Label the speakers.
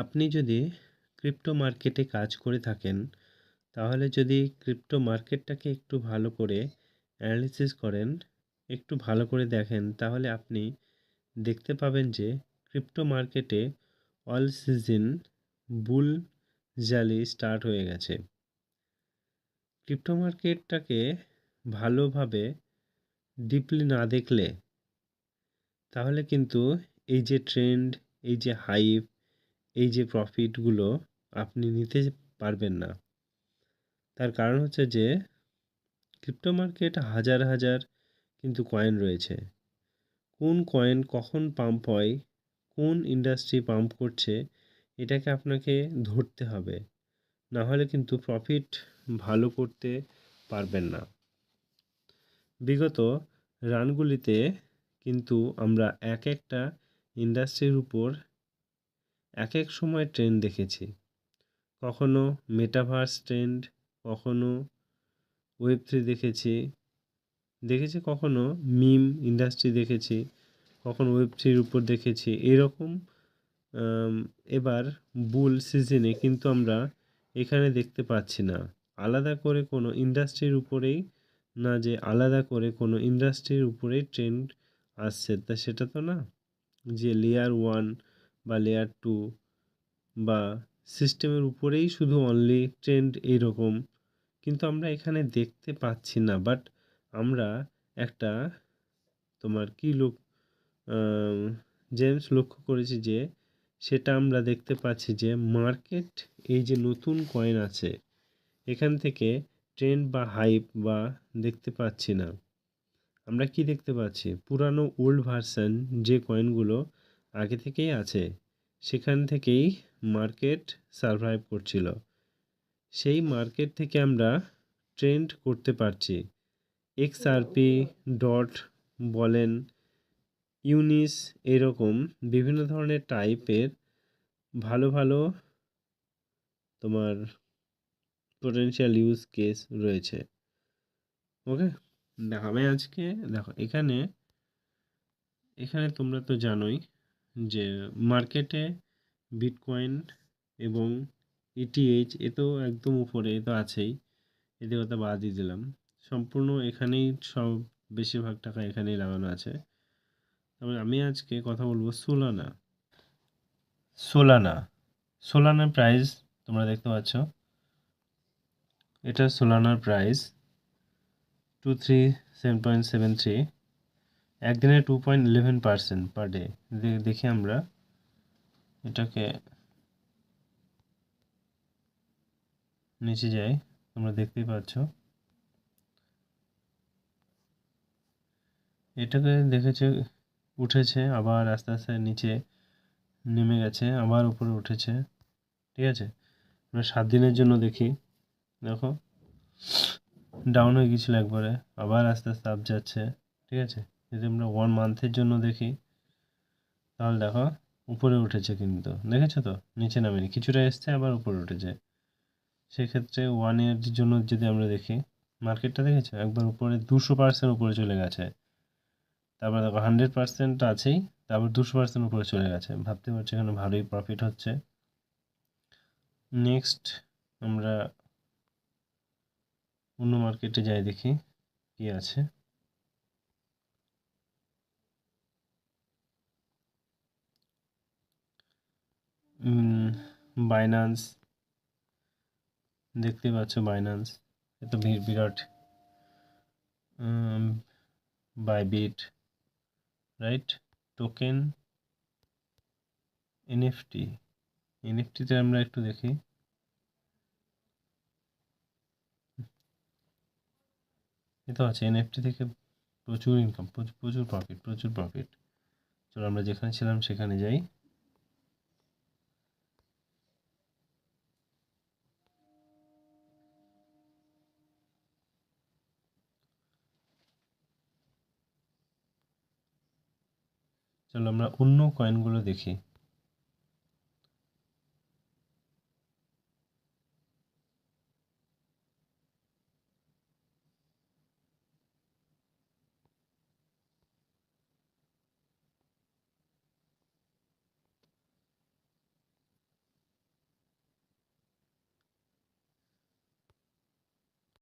Speaker 1: আপনি যদি ক্রিপ্টো মার্কেটে কাজ করে থাকেন, তাহলে যদি ক্রিপ্টো মার্কেটটাকে একটু ভালো করে অ্যানালিসিস করেন, একটু ভালো করে দেখেন, তাহলে আপনি দেখতে পাবেন যে ক্রিপ্টো মার্কেটে অল সিজন বুল জালি স্টার্ট হয়ে গেছে। ক্রিপ্টো মার্কেটটাকে ভালোভাবে ডিপলি না দেখলে, তাহলে কিন্তু এই যে ট্রেন্ড, এই যে হাইপ এই যে প্রফিটগুলো আপনি নিতে পারবেন না। তার কারণ হচ্ছে যে ক্রিপ্টো মার্কেট হাজার হাজার কিন্তু কয়েন রয়েছে। কোন কয়েন কখন পাম্প হয়, কোন ইন্ডাস্ট্রি পাম্প করছে, এটাকে আপনাকে ধরতে হবে। না হলে কিন্তু প্রফিট ভালো করতে পারবেন না। বিগত রানগুলিতে কিন্তু আমরা এক একটা ইন্ডাস্ট্রির উপর এক এক সময় ট্রেন্ড দেখেছি। কখনো মেটাভার্স ট্রেন্ড কখনো ওয়েব থ্রি দেখেছি। দেখেছি কখনো মিম ইন্ডাস্ট্রি দেখেছি, কখনো ওয়েব থ্রির উপর দেখেছি। এরকম এবার বুল সিজনে কিন্তু আমরা এখানে দেখতে পাচ্ছি না। আলাদা করে কোনো ইন্ডাস্ট্রির উপরেই না যে আলাদা করে কোনো ইন্ডাস্ট্রির উপরেই ট্রেন্ড আসছে। তা সেটা তো না। যে লেয়ার ওয়ান বা লেয়ার টু বা সিস্টেমের উপরেই শুধু অনলি ট্রেন্ড এইরকম কিন্তু আমরা এখানে দেখতে পাচ্ছি না বাট আমরা একটা তোমার কী লোক জেমস লক্ষ্য করেছি যে সেটা আমরা দেখতে পাচ্ছি যে মার্কেট এই যে নতুন কয়েন আছে, এখান থেকে ট্রেন্ড বা হাইপ বা দেখতে পাচ্ছি না। আমরা কি দেখতে পাচ্ছি? পুরানো ওল্ড ভার্সান যে কয়েনগুলো আগে থেকেই আছে। সেখান থেকেই মার্কেট সারভাইভ করছিল। সেই মার্কেট থেকে আমরা ট্রেন্ড করতে পারছি। এক্স এক্সআরপি ডট, বলেন, ইউনিস এরকম বিভিন্ন ধরনের টাইপের ভালো ভালো তোমার পোটেনশিয়াল ইউজ কেস রয়েছে। ওকে দেখো আমি আজকে। দেখো, এখানে এখানে তোমরা তো জানোই যে মার্কেটে বিটকয়েন এবং ইটিএইচ এ তো একদম উপরে এ তো আছেই। এদের কথা বাদই দিলাম। সম্পূর্ণ এখানেই সব বেশিরভাগ টাকা এখানেই লাগানো আছে। তারপরে আমি আজকে কথা বলব সোলানা সোলানা সোলানার প্রাইস তোমরা দেখতে পাচ্ছ। এটা সোলানার price two three seven point seven three একদিনে two point eleven percent per day দেখি আমরা এটাকে নিচে যাই, তোমরা দেখতেই পাচ্ছ। এটাকে দেখেছে, উঠেছে, আবার আস্তে আস্তে নিচে নেমে গেছে, আবার উপরে উঠেছে, ঠিক আছে? আমরা সাত দিনের জন্য দেখি, দেখো। ডাউন হয়ে গেছিল একবারে, আবার আস্তে আস্তে আপ যাচ্ছে, ঠিক আছে? যদি আমরা ওয়ান মান্থের জন্য দেখি, তাহলে দেখো, উপরে উঠেছে কিন্তু। দেখেছ তো? নিচে নামেনি। কিছুটা এসছে, আবার উপরে উঠেছে। সেক্ষেত্রে ওয়ান ইয়ারের জন্য যদি আমরা দেখি, মার্কেটটা দেখেছ? একবার উপরে দুশো পার্সেন্ট উপরে চলে গেছে। তারপর দেখো হান্ড্রেড পার্সেন্ট আছেই, তারপর দুশো পার্সেন্ট উপরে চলে গেছে। ভাবতে পারছি এখানে ভালোই প্রফিট হচ্ছে। নেক্সট আমরা অন্য মার্কেটে যাই দেখি, কি আছে? বাইনান্স দেখতে পাচ্ছ বাইনান্স এত ভিড় বিরাট বাইবিট রাইট টোকেন এনএফটি এনএফটিতে আমরা একটু দেখি। এ তো আছে এনএফটি থেকে প্রচুর ইনকাম প্রচুর প্রফিট প্রচুর প্রফিট চলো আমরা যেখানে ছিলাম সেখানে যাই। চলো আমরা অন্য কয়েনগুলো দেখি।